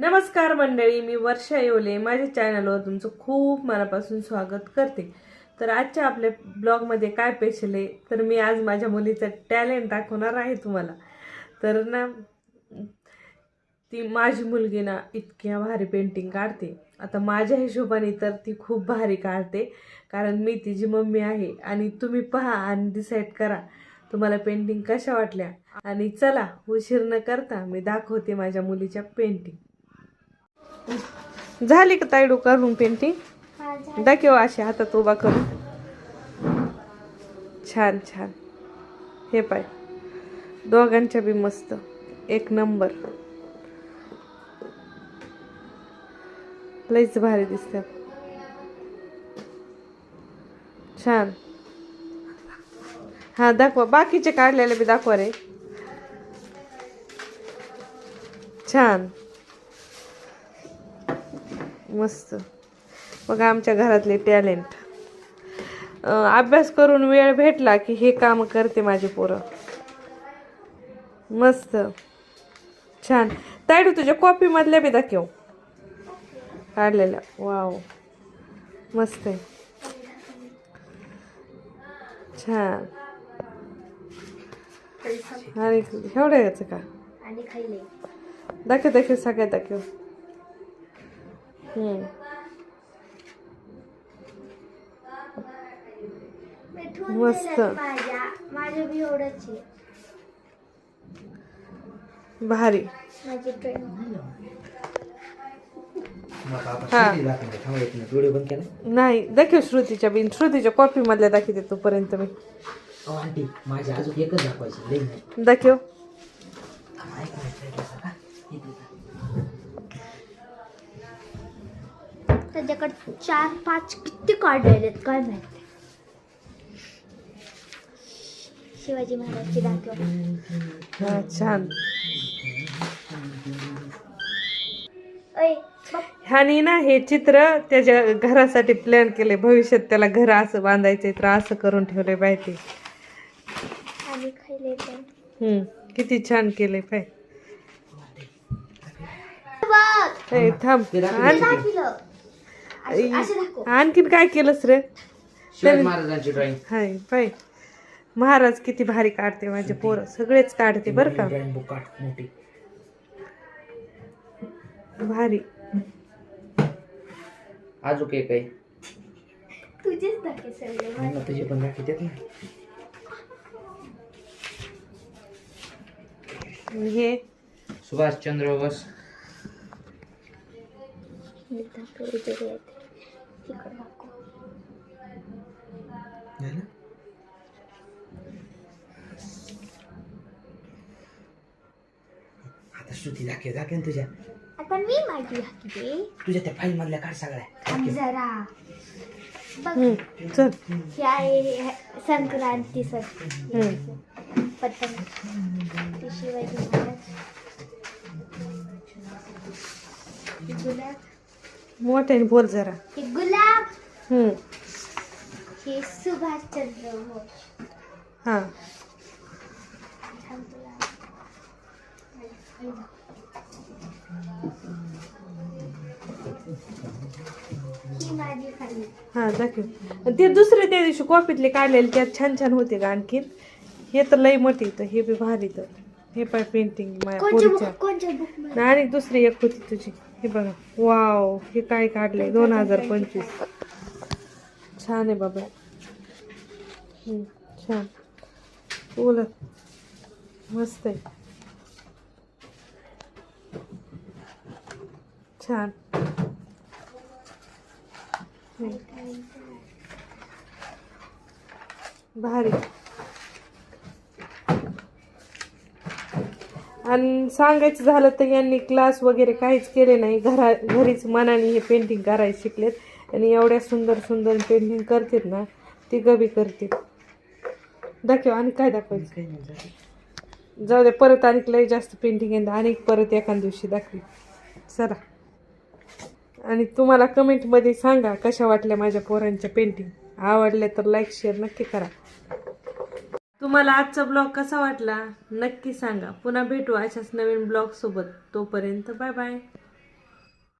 नमस्कार मंडळी मी वर्षा येवले. माझ्या चॅनलवर तुमचं खूप मनापासून स्वागत करते. तर आजच्या आपल्या ब्लॉगमध्ये काय स्पेशल आहे? तर मी आज माझ्या मुलीचं टॅलेंट दाखवणार आहे तुम्हाला. तर ना ती माझी मुलगी ना इतक्या भारी पेंटिंग काढते. आता माझ्या हिशोबाने तर ती खूप भारी काढते. कारण मी तिची मम्मी आहे आणि तुम्ही पहा आणि डिसाईड करा तुम्हाला पेंटिंग कशा वाटल्या. आणि चला उशीर न करता मी दाखवते माझ्या मुलीच्या पेंटिंग झाली का तायडू करून पेंटिंग दाखव अशी हातात उभा करून? छान छान. हे पाय. दोघांच्या बी मस्त. एक नंबर लईच भारी दिसतात. छान. हा दाखवा. बाकीचे काढलेले बी दाखवा रे. छान. मस्त. बघा आमच्या घरातले टॅलेंट अभ्यास करून वेळ भेटला की हे काम करते माझे पोरं. मस्त. छान. तायडू तुझ्या कॉपीमधल्या बी दाखव. काढलेल्या वाव मस्त आहे. छान. आणि एवढं याचं का? दाखव दाखव सगळ्या दाखव. मस्त. माझ्या. बी एवढंच भारी. माझी ट्रेन हा. नाही दाखव श्रुतीच्या बिन. श्रुतीच्या कॉफी मधल्या दाखवते तोपर्यंत मी. आंटी माझ्या अजून एकच दाखवायची. दाखव. त्याच्याकडे चार पाच किती काढलेले आहेत काय माहिती? शिवाजी महाराजची दाखव छान. ह्यानी ना हे चित्र त्याच्या घरासाठी प्लॅन केले भविष्यात त्याला घर असं बांधायचंय तर असं करून ठेवले पाहिजे किती छान केले पाय. थांब. आणखीन काय केलंस रे? शिवाजी महाराजांची ड्रॉइंग हाय पाय. महाराज किती भारी काढते माझे पोरं. सगळेच काढते बरं का? ड्रॉइंग बुक काढ मोठी. भारी. अजून एक आहे. तुझेच दाखव सगळे. मला तुझे पण दाखवतात ना हे. सुभाषचंद्र बोस. तिकडे. दाखव झालं? आता श्रुती दाखव दाखव ना तुझ्या. आता मी माझी दाखवते तुझ्या त्या फाईल मधल्या काढ सगळ्या. थांब. जरा. बघ. हम्म, चल. हे आहे संक्रांती सर हम्म. पतंग. ते शिवाजी महाराज. गुलाब मोठ्याने बोल जरा. हे गुलाब हे सुभाषचंद्र बोस हा. ही माझी खाली. हा दाखव. आणि ते दुसरे त्या दिवशी कॉफीतले काढलेले त्यात छान छान होते का आणखीन. हे तर लई मोठी तर हे बी भारी तर हे पाय पेंटिंग माझ्या कोणच्या पोरीच्या. बुक कोणच्या बुकमध्ये? आणि दुसरी एक होती तुझी. हे बघा. वाव हे काय काढलंय? दोन हजार पंचवीस. छान आहे बाबा. छान. बोलत मस्त आहे. छान. भारी. आणि सांगायचं झालं तर यांनी क्लास वगैरे काहीच केले नाही. घरा घरीच मनाने हे पेंटिंग करायला शिकलेत. आणि एवढ्या सुंदर सुंदर पेंटिंग करतात ना ती गबी करते दाखव आणि काय दाखवायचं. जाऊ दे. परत आणि लय जास्त पेंटिंग येणार आणि परत एका दिवशी दाखवी. चला. आणि तुम्हाला कमेंटमध्ये सांगा कशा वाटल्या माझ्या पोरांच्या पेंटिंग आवडल्या तर लाईक शेअर नक्की करा. तुम्हाला आजचा ब्लॉग कसा वाटला? नक्की सांगा. पुन्हा भेटू अशाच नवीन ब्लॉग सोबत. तोपर्यंत बाय बाय